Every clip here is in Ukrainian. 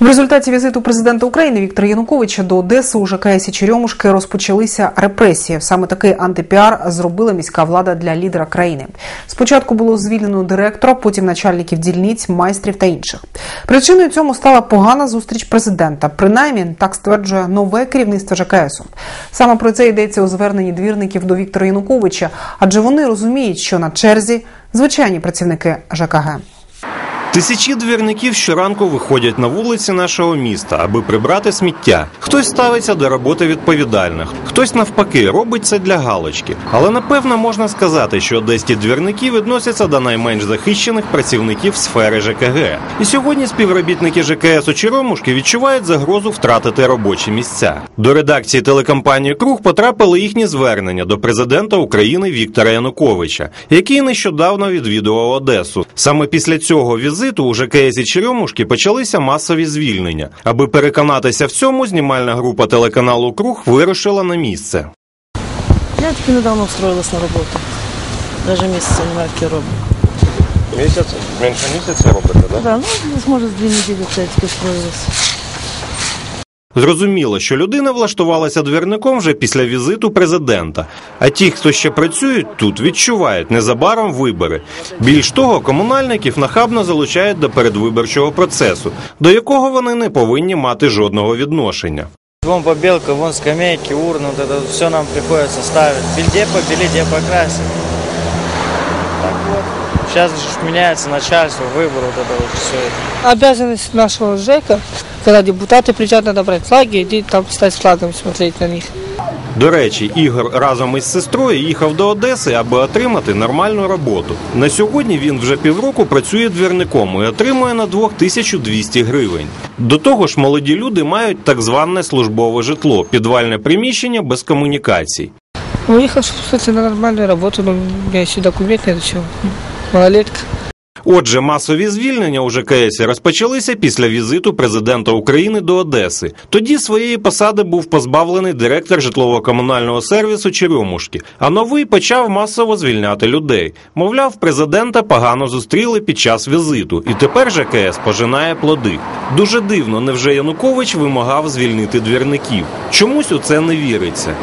В результаті візиту президента України Віктора Януковича до Одеси у ЖКС Черемушки розпочалися репресії. Саме такий антипіар зробила міська влада для лідера країни. Спочатку було звільнено директора, потім начальників дільниць, майстрів та інших. Причиною цьому стала погана зустріч президента. Принаймні так стверджує нове керівництво ЖКСу. Саме про це йдеться у зверненні двірників до Віктора Януковича, адже вони розуміють, що на черзі звичайні працівники ЖКГ. Тисячі двірників щоранку виходять на вулиці нашого міста, аби прибрати сміття. Хтось ставиться до роботи відповідальних, хтось навпаки робить це для галочки. Але напевно можна сказати, що одеські двірники відносяться до найменш захищених працівників сфери ЖКГ. І сьогодні співробітники ЖКС у Черемушки відчувають загрозу втратити робочі місця. До редакції телекомпанії Круг потрапили їхні звернення до президента України Віктора Януковича, який нещодавно відвідував Одесу. Саме після цього візиту у ЖКСі Черемушки почалися масові звільнення. Аби переконатися в цьому, знімальна група телеканалу Круг вирушила на місце. Я тільки недавно встроїлась на роботу. Навіть місяця немає як я роблю. Місяць менше місяця робите, так? Да, ну, може, з дві неділі це я тільки встроїлась. Зрозуміло, що людина влаштувалася двірником вже після візиту президента. А ті, хто ще працюють тут, відчувають незабаром вибори. Більш того, комунальників нахабно залучають до передвиборчого процесу, до якого вони не повинні мати жодного відношення. Вон побелка, вон скамейки, урны, вот это все нам приходится ставить. Везде побели, где покрасить. Так вот. Сейчас же меняется начальство, выбор, вот это вот все. Обязанность нашего ЖЭКа, когда депутаты приезжают, надо брать флаги, иди там стать флагом, смотреть на них. До речі, Ігор разом із сестрою їхав до Одеси, аби отримати нормальну роботу. На сьогодні він вже півроку працює двірником і отримує на двох 1200 гривень. До того ж, молоді люди мають так зване службове житло, підвальне приміщення без комунікацій. Уехал, кстати, на нормальную работу, но у меня еще документ нет, еще малолетка. Отже, масові звільнення у ЖКС розпочалися після візиту президента України до Одеси. Тоді своєї посади був позбавлений директор житлово-комунального сервісу Черемушки, а новий почав масово звільняти людей. Мовляв, президента погано зустріли під час візиту, і тепер ЖКС пожинає плоди. Дуже дивно, невже Янукович вимагав звільнити двірників. Чомусь у це не віриться.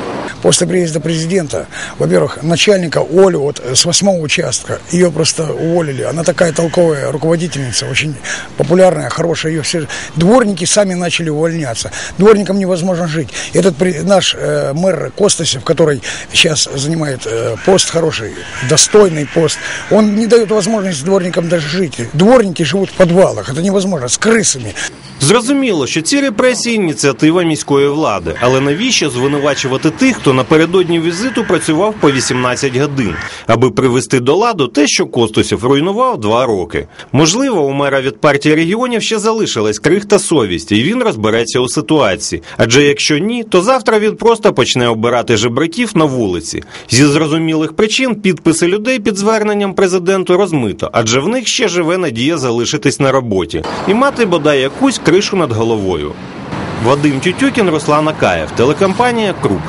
После приезда президента, во-первых, начальника Олю вот с восьмого участка, ее просто уволили. Она такая толковая руководительница, очень популярная, хорошая. Ее все дворники сами начали увольняться. Дворникам невозможно жить. Этот наш э, мэр Костасев, который сейчас занимает э, пост хороший, достойный пост, он не дает возможности дворникам даже жить. Дворники живут в подвалах, это невозможно, с крысами. Зрозуміло, що ці репресії ініціатива міської влади, але навіщо звинувачувати тих, хто напередодні візиту працював по 18 годин, аби привести до ладу те, що Костусів руйнував два роки? Можливо, у мера від партії регіонів ще залишилась крихта совісті, і він розбереться у ситуації. Адже якщо ні, то завтра він просто почне обирати жебраків на вулиці. Зі зрозумілих причин підписи людей під зверненням президенту розмито, адже в них ще живе надія залишитись на роботі і мати бодай якусь кришу над головою. Вадим Тютюкін, Руслан Акаєв, телекомпанія Круг.